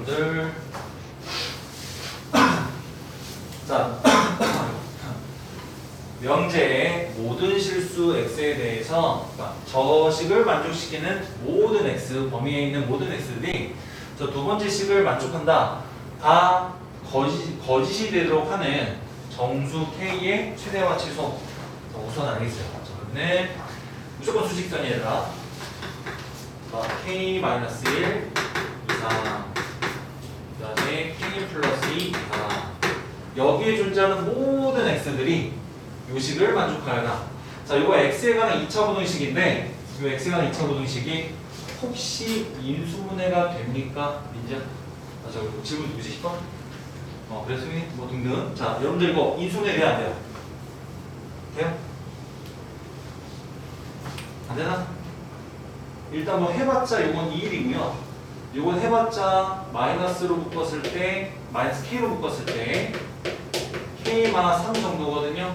여러분들. 자 명제의 모든 실수 x에 대해서 그러니까 저 식을 만족시키는 모든 x 범위에 있는 모든 x들이 저 두 번째 식을 만족한다. 다 거짓, 거짓이 되도록 하는 정수 k의 최대화 최소. 자, 우선 알겠어요. 자, 그러면 무조건 수직선이 아니라 자, k-1 이상 1 플러스 2 아, 여기에 존재하는 모든 x들이 요식을 만족하여라 자 이거 x에 관한 2차 분동식인데 이 x에 관한 2차 분동식이 혹시 인수분해가 됩니까? 민지야? 아, 저 질문 누구지? 10번? 어, 그래서 뭐 등등 자 여러분들 이거 인수분해 돼야 안 돼요? 돼요? 안 되나? 일단 뭐 해봤자 이건 2일이고요 이건 해봤자 마이너스로 묶었을 때 마이너스 k로 묶었을 때 k마 3 정도거든요.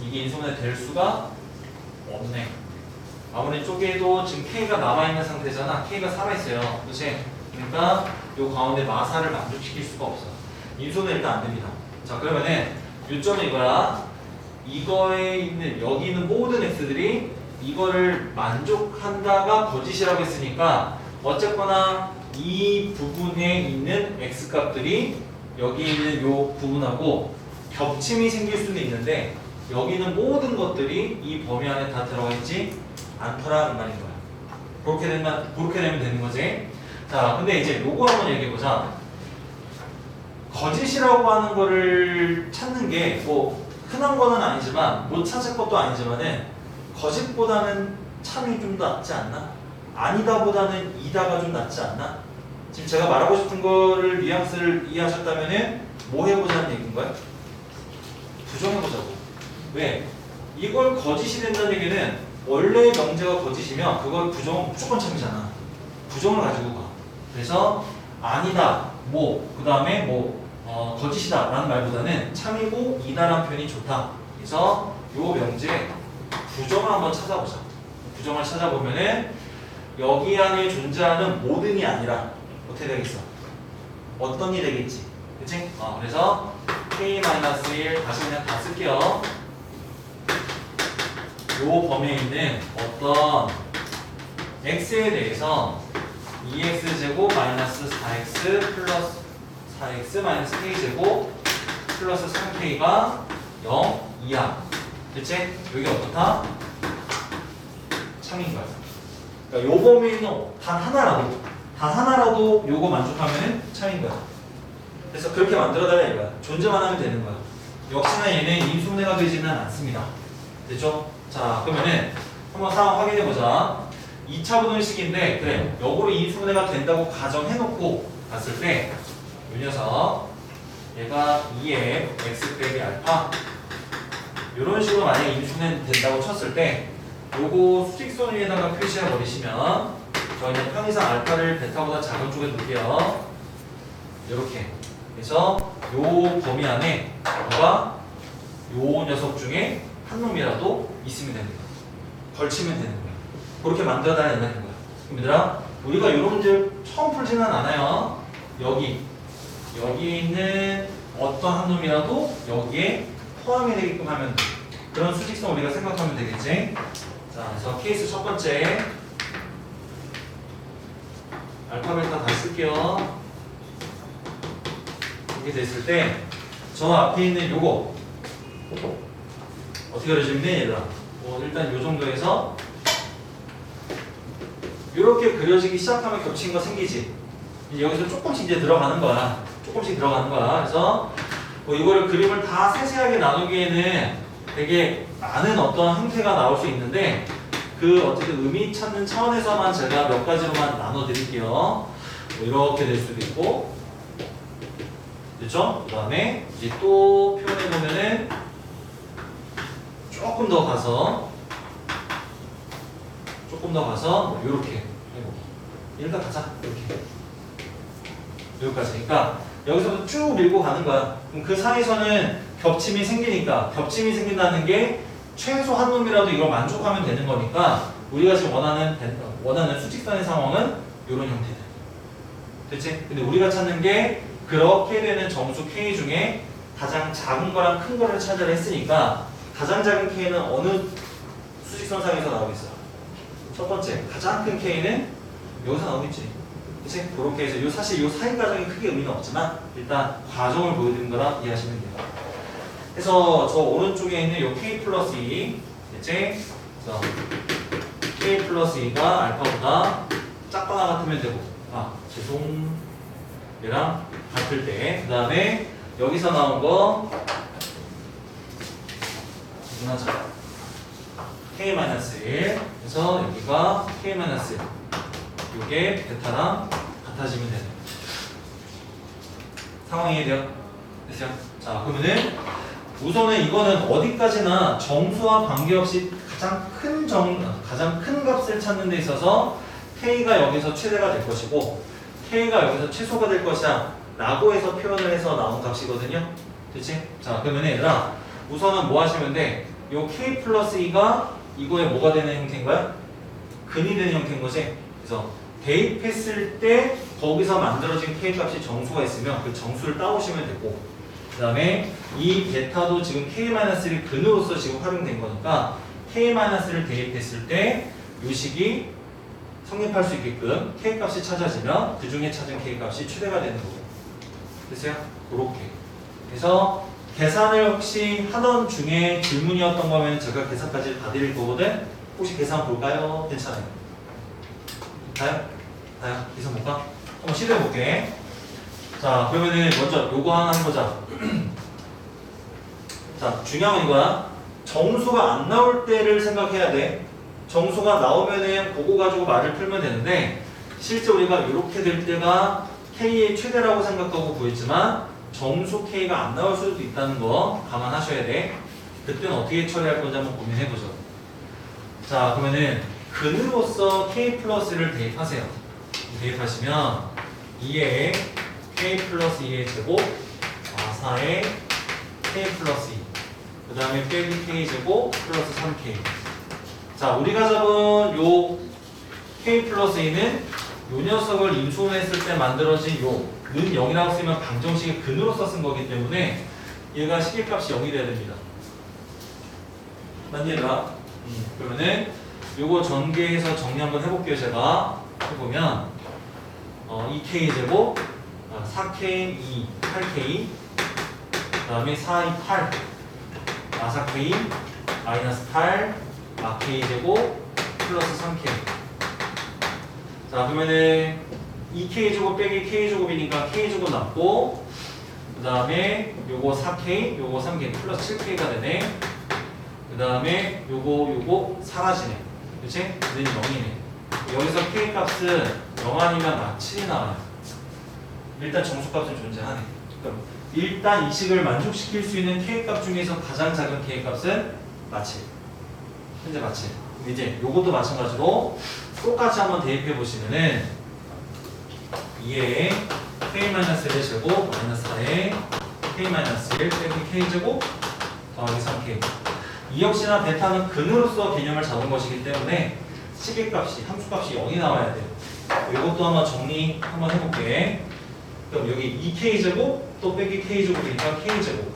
이게 인수분해 될 수가 없네. 아무리 쪼개도 지금 k가 남아있는 상태잖아. k가 살아있어요. 그치? 그러니까 요 가운데 마사를 만족시킬 수가 없어. 인수분해 일단 안 됩니다. 자 그러면은 요점은 이거야. 이거에 있는 여기 있는 모든 x들이 이거를 만족한다가 거짓이라고 했으니까 어쨌거나 이 부분에 있는 x 값들이 여기 있는 요 부분하고 겹침이 생길 수는 있는데 여기 있는 모든 것들이 이 범위 안에 다 들어가 있지 않더라 이 말인 거야. 그렇게 되면 그렇게 되면 되는 거지. 자, 근데 이제 요거 한번 얘기해 보자. 거짓이라고 하는 거를 찾는 게 뭐 흔한 거는 아니지만 못 찾을 것도 아니지만은 거짓보다는 참이 좀 더 낫지 않나? 아니다보다는 이다가 좀 낫지 않나? 지금 제가 말하고 싶은 거를 뉘앙스를 이해하셨다면은 뭐 해보자는 얘기인 거야? 부정해보자고. 왜? 이걸 거짓이 된다는 얘기는 원래 명제가 거짓이면 그걸 부정은 무조건 참이잖아. 부정을 가지고 가. 그래서 아니다, 뭐, 그 다음에 뭐, 어, 거짓이다 라는 말보다는 참이고 이다라는 표현이 좋다. 그래서 요 명제 부정을 한번 찾아보자. 부정을 찾아보면은 여기 안에 존재하는 모든이 아니라 어떻게 되겠어? 어떤 이 되겠지? 그치? 어, 그래서 k-1 다시 그냥 다 쓸게요. 요 범위에 있는 어떤 x에 대해서 2x제곱 마이너스 4x 플러스 4x 마이너스 k제곱 플러스 3k가 0 이하 그치? 여기 어떻다? 참인 거야 그러니까 요 범위에 있는 단 하나라도 단 하나라도 요거 만족하면 참인 거야 그래서 그렇게 만들어달라 이거야 존재만 하면 되는 거야 역시나 얘는 인수분해가 되지는 않습니다 됐죠? 자 그러면은 한번 상황 확인해 보자 2차 부등식인데 그래 역으로 인수분해가 된다고 가정해놓고 봤을 때 이 녀석 얘가 2의 x 빼기 알파 이런 식으로 만약에 인수분해 된다고 쳤을 때 요거 수직선 위에다가 표시해 버리시면 저희는 편의상 알파를 베타보다 작은 쪽에 놓을게요. 이렇게. 그래서 요 범위 안에 뭐가? 요 녀석 중에 한 놈이라도 있으면 거야 걸치면 되는 거야 그렇게 만들어놔야 된다는 그럼 얘들아 우리가 이런 문제를 처음 풀지는 않아요. 여기. 여기 있는 어떤 한 놈이라도 여기에 포함이 되게끔 하면 돼. 그런 수직성 우리가 생각하면 되겠지? 자 그래서 케이스 첫 번째. 알파벳 다 쓸게요. 이렇게 됐을 때 저 앞에 있는 요거. 어떻게 그려지면 돼 얘들아. 뭐 일단 요 정도에서 이렇게 그려지기 시작하면 겹친 거 생기지. 여기서 조금씩 이제 들어가는 거야. 조금씩 들어가는 거야. 그래서 뭐 이거를 그림을 다 세세하게 나누기에는 되게 많은 어떤 형태가 나올 수 있는데 그 어쨌든 의미 찾는 차원에서만 제가 몇 가지로만 나눠 드릴게요. 뭐 이렇게 될 수도 있고. 됐죠? 그 다음에 이제 또 표현해 보면은 조금 더 가서 조금 더 가서 뭐 이렇게 해보기. 일단 가자. 이렇게. 여기까지. 그러니까 여기서부터 쭉 밀고 가는 거야 그럼 그 사이에서는 겹침이 생기니까 겹침이 생긴다는 게 최소 한 놈이라도 이걸 만족하면 되는 거니까 우리가 지금 원하는 원하는 수직선의 상황은 이런 형태들 됐지? 근데 우리가 찾는 게 그렇게 되는 정수 K 중에 가장 작은 거랑 큰 거를 찾으려 했으니까 가장 작은 K는 어느 수직선상에서 나오겠어? 첫 번째 가장 큰 K는 여기서 나오겠지 그치? 그렇게 해서 요 사실 요 사이 과정이 크게 의미는 없지만 일단 과정을 보여드린 거라 이해하시면 돼요. 그래서 저 오른쪽에 있는 요 K 플러스 2 됐지? 그래서 K 플러스 2가 알파보다 작거나 같으면 되고. 아 죄송 얘랑 같을 때그 다음에 여기서 나온 거 하자 K-1 그래서 여기가 K-1 요게 베타랑 같아지면 되는 상황이 돼요? 됐어요? 자 그러면은 우선은 이거는 어디까지나 정수와 관계없이 가장 큰 정, 가장 큰 값을 찾는 데 있어서 K가 여기서 최대가 될 것이고 K가 여기서 최소가 될 것이야 라고 해서 표현을 해서 나온 값이거든요 됐지? 자 그러면 얘들아 우선은 뭐 하시면 돼? 요 K 플러스 2가 이거에 뭐가 되는 형태인 거야? 근이 되는 형태인 거지 그래서 대입했을 때 거기서 만들어진 K 값이 정수가 있으면 그 정수를 따오시면 되고 그 다음에 이 베타도 지금 K-1을 근으로서 지금 활용된 거니까 K-를 대입했을 때 요 식이 성립할 수 있게끔 K 값이 찾아지면 그 중에 찾은 K 값이 최대가 되는 거고 됐어요? 그렇게 그래서 계산을 혹시 하던 중에 질문이었던 거면 제가 계산까지 봐드릴 거거든 혹시 계산 볼까요? 괜찮아요? 가요? 가요? 계산 볼까? 한번 시도해 볼게. 자 그러면은 먼저 요거 하나 해보자. 자 중요한 건 이거야. 정수가 안 나올 때를 생각해야 돼. 정수가 나오면은 그거 가지고 말을 풀면 되는데 실제 우리가 이렇게 될 때가 K의 최대라고 생각하고 구했지만 정수 K가 안 나올 수도 있다는 거 감안하셔야 돼. 그때는 어떻게 처리할 건지 한번 고민해보죠. 자 그러면은 근으로서 K 플러스를 대입하세요 대입하시면 2에 K 플러스 2의 제곱 아, 4에 K 플러스 2. 그 다음에 빼기 K 제곱 플러스 3K. 자, 우리가 잡은 요 K 플러스 2는 요 녀석을 인수분했을 때 만들어진 요 는 0이라고 쓰면 방정식의 근으로서 쓴 거기 때문에 얘가 식일값이 0이 돼야 됩니다. 맞니 얘들아? 음, 그러면은 요거 전개해서 정리 한번 해볼게요 제가 해보면 어, 2K 제곱 아, 4K 2 8K 그 다음에 4, 2, 8 아, 4K 마이너스 8 아, K 제곱 플러스 3K 자 그러면은 2K 제곱 빼기 K 제곱이니까 K 제곱 남고 그 다음에 요거 4K 요거 3K 플러스 7K가 되네. 그 다음에 요거 요거 사라지네. 그치? 는 0이네 여기서 K 값은 0 아니면 막 7이 나와요. 일단 정수값은 존재하네. 그럼 일단 이 식을 만족시킬 수 있는 K 값 중에서 가장 작은 K 값은 마칠. 현재 그럼 이제 요것도 마찬가지로 똑같이 한번 대입해 보시면은 2에 K-1의 제곱 마이너스 4에 K-1 빼기 K 제곱 더하기 3K 이 역시나 베타는 근으로서 개념을 잡은 것이기 때문에 시계값이 함수값이 0이 나와야 돼요. 이것도 한번 정리 한번 해볼게. 그럼 여기 2k 제곱 또 빼기 k 제곱이니까 k 제곱.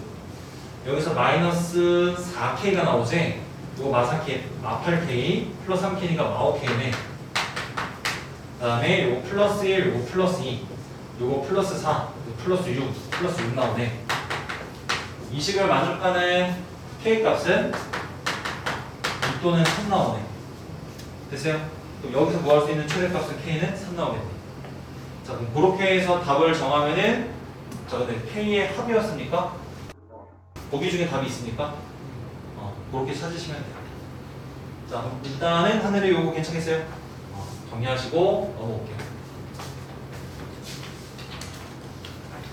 여기서 마이너스 4k가 나오지. 이거 마사K 마8k 플러스 3k니까 마5k네. 그다음에 요거 플러스 1, 요거 플러스 2, 요거 플러스 4, 요거 플러스 6, 플러스 6 나오네. 이 식을 만족하는 k 값은 2 또는 3 나오네. 됐어요? 그럼 여기서 구할 수 있는 최대값은 k는 3 나오겠네. 자, 그럼 그렇게 해서 답을 정하면은 자, 근데 k의 합이었습니까? 보기 중에 답이 있습니까? 어, 그렇게 찾으시면 돼요. 자, 일단은 하늘의 요거 괜찮겠어요? 어, 정리하시고 넘어올게요.